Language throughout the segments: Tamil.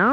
இந்த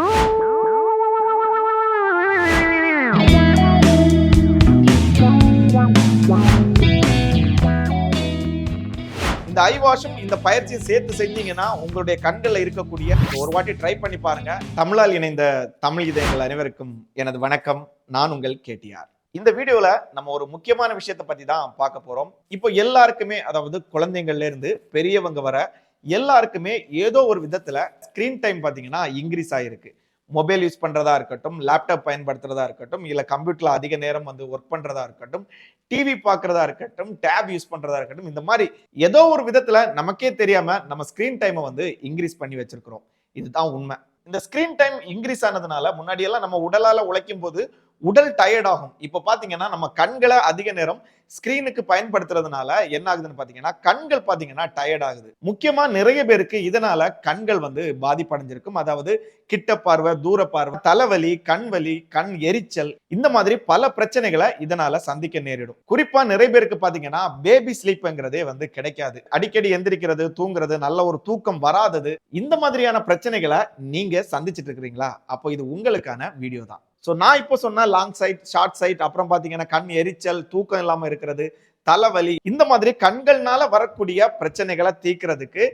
ஐ வாஷும் இந்த பயிற்சியும் சேர்த்து செஞ்சீங்கன்னா உங்களுடைய கண்களில் இருக்கக்கூடிய ஒரு வாட்டி ட்ரை பண்ணி பாருங்க. தமிழால் இணைந்த தமிழ் இதயங்கள் அனைவருக்கும் எனது வணக்கம். நான் உங்கள் கேட்டியார் இந்த வீடியோல நம்ம ஒரு முக்கியமான விஷயத்தை பத்தி தான் பார்க்க போறோம். இப்போ எல்லாருக்குமே அதாவது குழந்தைங்கள்ல இருந்து பெரியவங்க வர எல்லாருக்குமே ஏதோ ஒரு விதத்துல ஸ்கிரீன் டைம் பாத்தீங்கன்னா இன்க்ரீஸ் ஆயிருக்கு. மொபைல் யூஸ் பண்றதா இருக்கட்டும் லேப்டாப் பயன்படுத்துறதா இருக்கட்டும் இல்ல கம்ப்யூட்டர்ல அதிக நேரம் வந்து ஒர்க் பண்றதா இருக்கட்டும் டிவி பார்க்குறதா இருக்கட்டும் டேப் யூஸ் பண்றதா இருக்கட்டும் இந்த மாதிரி ஏதோ ஒரு விதத்துல நமக்கே தெரியாம நம்ம ஸ்கிரீன் டைமை வந்து இன்க்ரீஸ் பண்ணி வச்சிருக்கிறோம். இதுதான் உண்மை. இந்த ஸ்கிரீன் டைம் இன்க்ரீஸ் ஆனதுனால முன்னாடி எல்லாம் நம்ம உடலால உழைக்கும் போது உடல் டயர்ட் ஆகும். இப்போ பார்த்தீங்கன்னா நம்ம கண்களை அதிக நேரம் ஸ்கிரீனுக்கு பயன்படுத்துறதுனால என்ன ஆகுதுன்னு பார்த்தீங்கன்னா கண்கள் பார்த்தீங்கன்னா டயர்ட் ஆகுது. முக்கியமாக நிறைய பேருக்கு இதனால கண்கள் வந்து பாதிப்படைஞ்சிருக்கும். அதாவது கிட்ட பார்வை தூர பார்வை தலைவலி கண் வலி கண் எரிச்சல் இந்த மாதிரி பல பிரச்சனைகளை இதனால சந்திக்க நேரிடும். குறிப்பா நிறைய பேருக்கு பார்த்தீங்கன்னா பேபி ஸ்லீப்ங்கிறதே வந்து கிடைக்காது. அடிக்கடி எந்திரிக்கிறது தூங்குறது நல்ல ஒரு தூக்கம் வராதது இந்த மாதிரியான பிரச்சனைகளை நீங்க சந்திச்சிட்டு இருக்கிறீங்களா? அப்போ இது உங்களுக்கான வீடியோ தான். ஸோ நான் இப்போ சொன்ன லாங் சைட் ஷார்ட் சைட் அப்புறம் பார்த்தீங்கன்னா கண் எரிச்சல் தூக்கம் இல்லாமல் இருக்கிறது தலைவலி இந்த மாதிரி கண்கள்னால வரக்கூடிய பிரச்சனைகளை தீர்க்கிறதுக்கு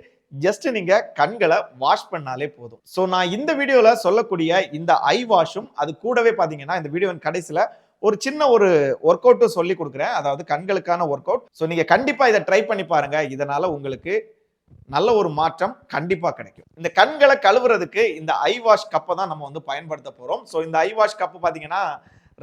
ஜஸ்ட் நீங்க கண்களை வாஷ் பண்ணாலே போதும். ஸோ நான் இந்த வீடியோல சொல்லக்கூடிய இந்த ஐ வாஷும் அது கூடவே பாத்தீங்கன்னா இந்த வீடியோவின் கடைசியில ஒரு சின்ன ஒரு ஒர்க் அவுட்டும் சொல்லி கொடுக்குறேன். அதாவது கண்களுக்கான ஒர்க் அவுட் ஸோ நீங்க கண்டிப்பா இதை ட்ரை பண்ணி பாருங்க. இதனால உங்களுக்கு நல்ல ஒரு மாற்றம் கண்டிப்பாக கிடைக்கும். இந்த கண்களை கழுவுறதுக்கு இந்த ஐ வாஷ் கப்பை தான் நம்ம வந்து பயன்படுத்த போகிறோம் ஸோ இந்த ஐ வாஷ் கப்பு பார்த்தீங்கன்னா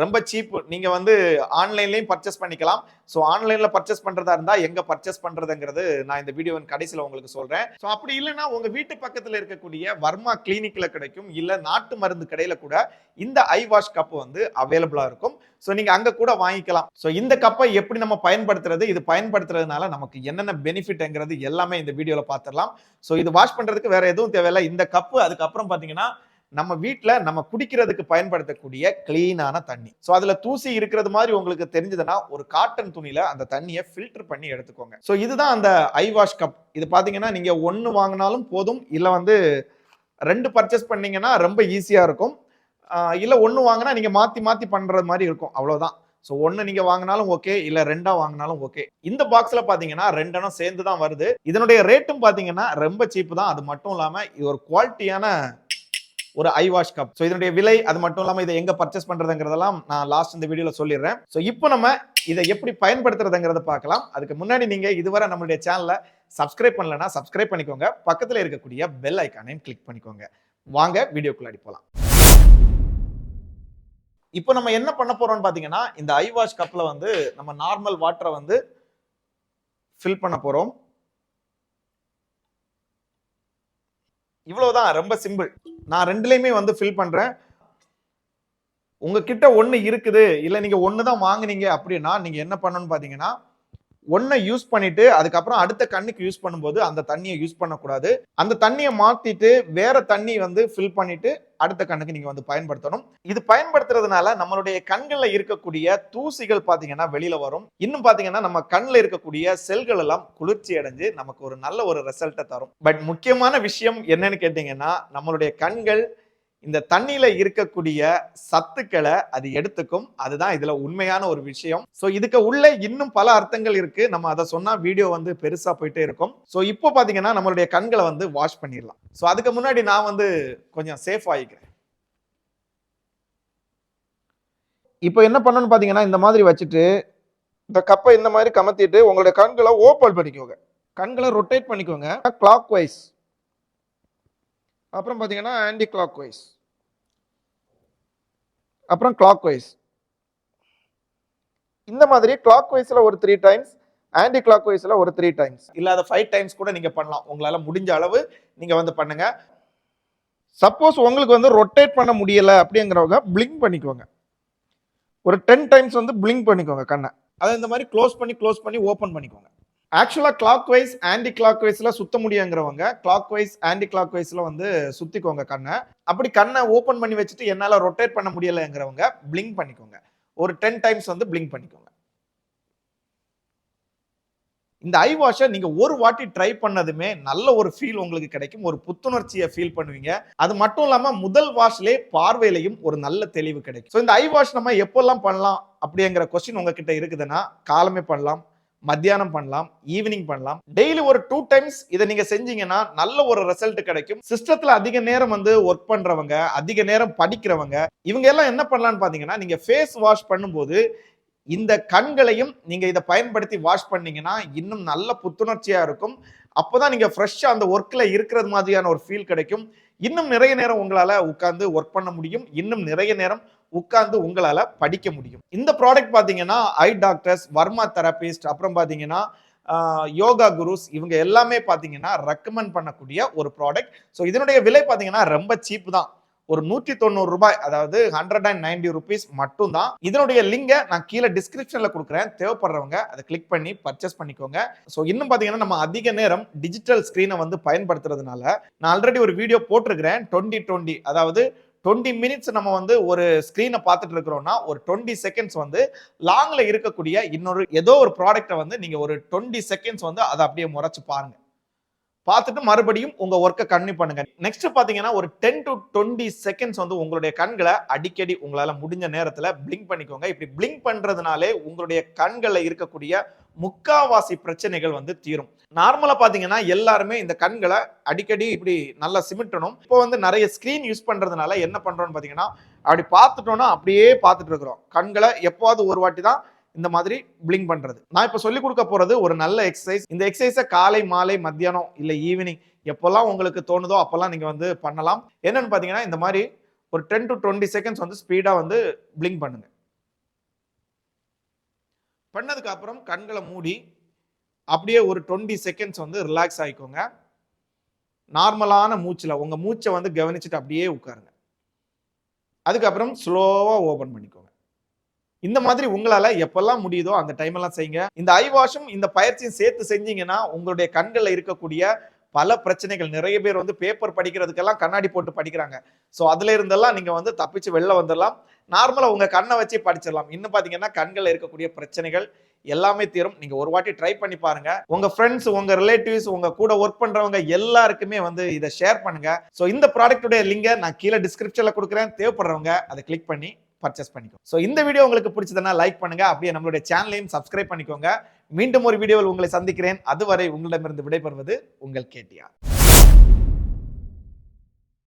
ரொம்ப சீப்பு நீங்கள் வந்து ஆன்லைன்லேயும் பர்ச்சேஸ் பண்ணிக்கலாம். ஸோ ஆன்லைனில் பர்ச்சேஸ் பண்ணுறதா இருந்தால் எங்கே பர்ச்சேஸ் பண்ணுறதுங்கிறது நான் இந்த வீடியோவின் கடைசியில் உங்களுக்கு சொல்கிறேன் ஸோ அப்படி இல்லைன்னா உங்கள் வீட்டு பக்கத்தில் இருக்கக்கூடிய வர்மா கிளினிக்கில் கிடைக்கும் இல்லை நாட்டு மருந்து கடையில் கூட இந்த ஐ வாஷ் கப்பு வந்து அவைலபிளாக இருக்கும். ஸோ நீங்கள் அங்கே கூட வாங்கிக்கலாம். ஸோ இந்த கப்பை எப்படி நம்ம பயன்படுத்துறது? இது பயன்படுத்துறதுனால நமக்கு என்னென்ன பெனிஃபிட்ங்கிறது எல்லாமே இந்த வீடியோவில் பார்த்துடலாம் ஸோ இது வாஷ் பண்ணுறதுக்கு வேற எதுவும் தேவையில்லை. இந்த கப்பு அதுக்கப்புறம் பார்த்தீங்கன்னா நம்ம வீட்டில் நம்ம குடிக்கிறதுக்கு பயன்படுத்தக்கூடிய கிளீனான தண்ணி. ஸோ அதில் தூசி இருக்கிறது மாதிரி உங்களுக்கு தெரிஞ்சதுன்னா ஒரு காட்டன் துணியில் அந்த தண்ணியை ஃபில்டர் பண்ணி எடுத்துக்கோங்க. ஸோ இதுதான் அந்த ஐ வாஷ் கப் இது பார்த்தீங்கன்னா நீங்கள் ஒன்று வாங்கினாலும் போதும். இல்லை வந்து ரெண்டு பர்ச்சேஸ் பண்ணீங்கன்னா ரொம்ப ஈஸியாக இருக்கும். இல்ல ஒன்னு வாங்கினா நீங்க மாத்தி மாத்தி பண்ணுற மாதிரி இருக்கும். அவ்வளவுதான். ஸோ ஒன்று நீங்கள் வாங்கினாலும் ஓகே இல்லை ரெண்டா வாங்கினாலும் ஓகே இந்த பாக்ஸில் பார்த்தீங்கன்னா ரெண்டெண்ணம் சேர்ந்து தான் வருது. இதனுடைய ரேட்டும் பார்த்தீங்கன்னா ரொம்ப சீப்பு தான். அது மட்டும் இல்லாமல் இது ஒரு குவாலிட்டியான ஒரு ஐ வாஷ் கப் ஸோ இதனுடைய விலை அது மட்டும் இல்லாமல் இதை எங்கே பர்ச்சேஸ் பண்ணுறதுங்கிறதெல்லாம் நான் லாஸ்ட் இந்த வீடியோவில் சொல்லிடுறேன். ஸோ இப்போ நம்ம இதை எப்படி பயன்படுத்துறதுங்கிறத பார்க்கலாம். அதுக்கு முன்னாடி நீங்கள் இதுவரை நம்மளுடைய சேனலை சப்ஸ்கிரைப் பண்ணலன்னா சப்ஸ்கிரைப் பண்ணிக்கோங்க. பக்கத்தில் இருக்கக்கூடிய பெல் ஐக்கானையும் கிளிக் பண்ணிக்கோங்க. வாங்க வீடியோக்குள்ளாடி போகலாம் இப்போ நம்ம என்ன பண்ண போறோம்னு பார்த்தீங்கன்னா இந்த ஐ வாஷ் கப்பில் வந்து நம்ம நார்மல் வாட்டரை வந்து ஃபில் பண்ண போறோம். இவ்வளவுதான் ரொம்ப சிம்பிள் நான் ரெண்டுலேயுமே வந்து ஃபில் பண்றேன். உங்ககிட்ட ஒன்று இருக்குது இல்லை நீங்க ஒன்று தான் வாங்குனீங்க அப்படின்னா நீங்க என்ன பண்ணணும்னு பார்த்தீங்கன்னா ஒன்றை யூஸ் பண்ணிட்டு அதுக்கப்புறம் அடுத்த கண்ணுக்கு யூஸ் பண்ணும்போது அந்த தண்ணியை யூஸ் பண்ணக்கூடாது. அந்த தண்ணியை மாத்திட்டு வேற தண்ணி வந்து ஃபில் பண்ணிட்டு அடுத்த கண்ணுக்கு நீங்க வந்து பயன்படுத்தணும். இது பயன்படுத்துறதுனால நம்மளுடைய கண்கள்ல இருக்கக்கூடிய தூசிகள் பாத்தீங்கன்னா வெளியில வரும். இன்னும் பாத்தீங்கன்னா நம்ம கண்ணில் இருக்கக்கூடிய செல்கள் எல்லாம் குளிர்ச்சி அடைஞ்சு நமக்கு ஒரு நல்ல ஒரு ரிசல்ட்டை தரும். பட் முக்கியமான விஷயம் என்னன்னு கேட்டீங்கன்னா நம்மளுடைய கண்கள் இந்த தண்ணியில இருக்கக்கூடிய சத்துக்களை அது எடுத்துக்கும். அதுதான் இதுல உண்மையான ஒரு விஷயம். சோ இதுக்கு உள்ள இன்னும் பல அர்த்தங்கள் இருக்கு. நம்ம அதை சொன்னா வீடியோ வந்து பெருசா போயிட்டே இருக்கும். சோ இப்போ பாத்தீங்கன்னா நம்மளுடைய கண்களை வந்து வாஷ் பண்ணிடலாம். சோ அதுக்கு முன்னாடி நான் வந்து கொஞ்சம் சேஃப் ஆகிக்கிறேன் இப்போ என்ன பண்ணணும்னு பாத்தீங்கன்னா இந்த மாதிரி வச்சுட்டு இந்த கப்பை இந்த மாதிரி கமத்திட்டு உங்களுடைய கண்களை ஓப்பன் பண்ணிக்கோங்க. கண்களை ரொட்டேட் பண்ணிக்கோங்க. கிளாக் வைஸ் அப்புறம் பார்த்தீங்கன்னா ஆன்டி கிளாக் வைஸ் அப்புறம் கிளாக் வைஸ் இந்த மாதிரி கிளாக் வைஸில் ஒரு த்ரீ டைம்ஸ் ஆன்டி கிளாக் வைஸில் ஒரு த்ரீ டைம்ஸ் இல்லாத ஃபைவ் டைம்ஸ் கூட நீங்கள் பண்ணலாம். உங்களால் முடிஞ்ச அளவு நீங்கள் வந்து பண்ணுங்க. சப்போஸ் உங்களுக்கு வந்து ரொட்டேட் பண்ண முடியலை அப்படிங்கிறவங்க பிளிங்க் பண்ணிக்கோங்க. ஒரு டென் டைம்ஸ் வந்து பிளிங்க் பண்ணிக்கோங்க கண்ணை. அதை இந்த மாதிரி க்ளோஸ் பண்ணி க்ளோஸ் பண்ணி ஓப்பன் பண்ணிக்கோங்க. ஆக்சுவலாக கிளாக் வைஸ் ஆன்டி கிளாக் வைஸில் சுத்த முடியுங்கிறவங்க கிளாக் வைஸ் ஆன்டி கிளாக் வைஸில் வந்து சுற்றிக்கோங்க கண்ணை. அப்படி கண்ணை ஓப்பன் பண்ணி வச்சுட்டு என்னால் ரொட்டேட் பண்ண முடியலைங்கிறவங்க பிளிங்க் பண்ணிக்கோங்க. ஒரு டென் டைம்ஸ் வந்து பிளிங்க் பண்ணிக்கோங்க. இந்த ஐ வாஷை நீங்கள் ஒரு வாட்டி ட்ரை பண்ணதுமே நல்ல ஒரு ஃபீல் உங்களுக்கு கிடைக்கும். ஒரு புத்துணர்ச்சியை ஃபீல் பண்ணுவீங்க. அது மட்டும் இல்லாமல் முதல் வாஷ்லே பார்வையிலையும் ஒரு நல்ல தெளிவு கிடைக்கும். ஸோ இந்த ஐ வாஷ் நம்ம எப்போல்லாம் பண்ணலாம் அப்படிங்கிற கொஸ்டின் உங்ககிட்ட இருக்குதுன்னா காலமே பண்ணலாம். மத்தியானம் பண்ணலாம் ஈவினிங் பண்ணலாம். டெய்லி ஒரு டூ டைம்ஸ் இதை நீங்க செஞ்சீங்கன்னா நல்ல ஒரு ரிசல்ட் கிடைக்கும். சிஸ்டத்துல அதிக நேரம் வந்து ஒர்க் பண்றவங்க அதிக நேரம் படிக்கிறவங்க இவங்க எல்லாம் என்ன பண்ணலாம்னு பாத்தீங்கன்னா நீங்க ஃபேஸ் வாஷ் பண்ணும்போது இந்த கண்களையும் நீங்க இதை பயன்படுத்தி வாஷ் பண்ணீங்கன்னா இன்னும் நல்ல புத்துணர்ச்சியா இருக்கும். அப்போதான் நீங்க ஃப்ரெஷ்ஷா அந்த ஒர்க்ல இருக்கிறது மாதிரியான ஒரு ஃபீல் கிடைக்கும். இன்னும் நிறைய நேரம் உங்களால உட்காந்து ஒர்க் பண்ண முடியும். இன்னும் நிறைய நேரம் உட்கார்ந்து உங்களால படிக்க முடியும். இந்த ப்ராடக்ட் பாத்தீங்கன்னா ஐ டாக்டர்ஸ் வர்மா தெரபிஸ்ட் அப்புறம் பாத்தீங்கன்னா யோகா குருஸ் இவங்க எல்லாமே பாத்தீங்கன்னா ரெக்கமெண்ட் பண்ணக்கூடிய ஒரு ப்ராடக்ட் ஸோ இதனுடைய விலை பாத்தீங்கன்னா ரொம்ப சீப் தான். ஒரு நூற்றி தொண்ணூறு ரூபாய் அதாவது ஹண்ட்ரட் அண்ட் நைன்டி ருபீஸ் மட்டும் தான் இதனுடைய லிங்கை நான் கீழே டிஸ்கிரிப்ஷன்ல கொடுக்குறேன். தேவைப்படுறவங்க அதை கிளிக் பண்ணி பர்ச்சேஸ் பண்ணிக்கோங்க. ஸோ இன்னும் பார்த்தீங்கன்னா நம்ம அதிக நேரம் டிஜிட்டல் ஸ்க்ரீனை வந்து பயன்படுத்துறதுனால நான் ஆல்ரெடி ஒரு வீடியோ போட்டிருக்கிறேன் டுவெண்ட்டி டுவெண்ட்டி அதாவது டுவெண்ட்டி மினிட்ஸ் நம்ம வந்து ஒரு ஸ்க்ரீனை பார்த்துட்டு இருக்கிறோம்னா ஒரு டுவெண்ட்டி செகண்ட்ஸ் வந்து லாங்கில் இருக்கக்கூடிய இன்னொரு ஏதோ ஒரு ப்ராடக்டை வந்து நீங்கள் ஒரு டுவெண்ட்டி செகண்ட்ஸ் வந்து அதை அப்படியே முறைச்சு பாருங்க. பார்த்துட்டு மறுபடியும் உங்க ஒர்க்கை கன்னியூ பண்ணுங்க. நெக்ஸ்ட் பாத்தீங்கன்னா ஒரு டென் டு டுவெண்ட்டி செகண்ட்ஸ் வந்து உங்களுடைய கண்களை அடிக்கடி உங்களால முடிஞ்ச நேரத்துல பிளிங்க் பண்ணிக்கோங்க. இப்படி பிளிங்க் பண்றதுனாலே உங்களுடைய கண்களில் இருக்கக்கூடிய முக்காவாசி பிரச்சனைகள் வந்து தீரும். நார்மலா பாத்தீங்கன்னா எல்லாருமே இந்த கண்களை அடிக்கடி இப்படி நல்லா சிமிட்டணும். இப்போ வந்து நிறைய ஸ்கிரீன் யூஸ் பண்றதுனால என்ன பண்றோம்னு பாத்தீங்கன்னா அப்படி பார்த்துட்டோம்னா அப்படியே பார்த்துட்டு இருக்கிறோம். கண்களை எப்போவாவது ஒரு வாட்டி தான் இந்த மாதிரி பிளிங் பண்றது. நான் இப்ப சொல்லி கொடுக்க போறது ஒரு நல்ல எக்ஸசைஸ் இந்த எக்ஸசைஸை காலை மாலை மத்தியானம் இல்ல ஈவினிங் எப்போல்லாம் உங்களுக்கு தோணுதோ அப்பெல்லாம் நீங்க வந்து பண்ணலாம். என்னன்னு பாத்தீங்கன்னா இந்த மாதிரி ஒரு டென் டு டுவெண்ட்டி செகண்ட்ஸ் வந்து ஸ்பீடா வந்து பிளிங்க் பண்ணுங்க. பண்ணதுக்கு அப்புறம் கண்களை மூடி அப்படியே ஒரு டுவெண்ட்டி செகண்ட்ஸ் வந்து ரிலாக்ஸ் ஆகிக்கோங்க நார்மலான மூச்சில் உங்கள் மூச்சை வந்து கவனிச்சுட்டு அப்படியே உட்காருங்க. அதுக்கப்புறம் ஸ்லோவாக ஓப்பன் பண்ணிக்கோங்க. இந்த மாதிரி உங்களால எப்பெல்லாம் முடியுதோ அந்த டைம் எல்லாம் செய்யுங்க இந்த ஐ வாஷும் இந்த பயிற்சியும் சேர்த்து செஞ்சீங்கன்னா உங்களுடைய கண்கள்ல இருக்கக்கூடிய பல பிரச்சனைகள் நிறைய பேர் வந்து பேப்பர் படிக்கிறதுக்கெல்லாம் கண்ணாடி போட்டு படிக்கிறாங்க. ஸோ அதுல இருந்தெல்லாம் நீங்க வந்து தப்பிச்சு வெளில வந்துடலாம் நார்மலா உங்க கண்ணை வச்சு படிச்சிடலாம் இன்னும் பாத்தீங்கன்னா கண்களில் இருக்கக்கூடிய பிரச்சனைகள் எல்லாமே தீரும். நீங்க ஒரு வாட்டி ட்ரை பண்ணி பாருங்க. உங்க ஃப்ரெண்ட்ஸ் உங்க ரிலேட்டிவ்ஸ் உங்க கூட ஒர்க் பண்றவங்க எல்லாருக்குமே வந்து இதை ஷேர் பண்ணுங்க. ஸோ இந்த ப்ராடக்ட்டுடைய லிங்கை நான் கீழே டிஸ்கிரிப்ஷன்ல கொடுக்குறேன். தேவைப்படுறவங்க அதை கிளிக் பண்ணி பர்ச்சேஸ் பண்ணிக்கோ ஸோ இந்த வீடியோ உங்களுக்கு பிடிச்சதுன்னா லைக் பண்ணுங்க. அப்படியே நம்மளுடைய சேனலையும் சப்ஸ்கிரைப் பண்ணிக்கோங்க. மீண்டும் ஒரு வீடியோவில் உங்களை சந்திக்கிறேன். அதுவரை உங்களிடமிருந்து விடைபெறுவது உங்கள் கேட்டியார்.